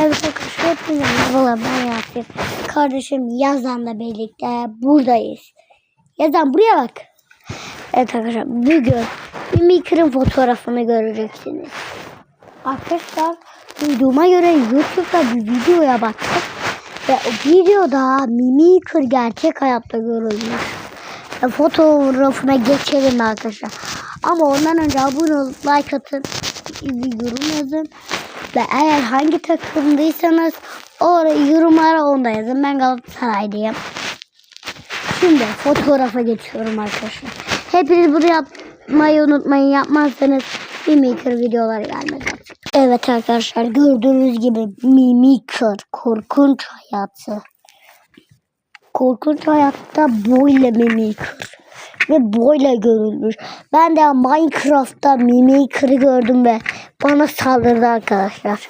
Evet arkadaşlar hepinize merhabalar ben Yasin. Kardeşim Yazan'la birlikte buradayız. Yazan buraya bak. Evet arkadaşlar bugün Mimikır'ın fotoğrafını göreceksiniz. Arkadaşlar duyduğuma göre YouTube'da bir videoya baktık. Ve o videoda Mimikır gerçek hayatta görülmüş. Ve fotoğrafına geçelim arkadaşlar. Ama ondan önce abone olup like atın. Bir yorum yazın. Ve eğer hangi takımdaysanız orayı yorumlara onda yazın. Ben Galatasaraylıyım. Şimdi fotoğrafa geçiyorum arkadaşlar. Hepiniz bunu yapmayı unutmayın. Yapmazsanız Mimikır videoları gelmez. Evet arkadaşlar gördüğünüz gibi Mimikır korkunç hayatı. Korkunç hayatta boyla Mimikır. Ve boyla görülmüş. Ben de Minecraft'ta Mimikır'ı gördüm ve bana saldırdı arkadaşlar.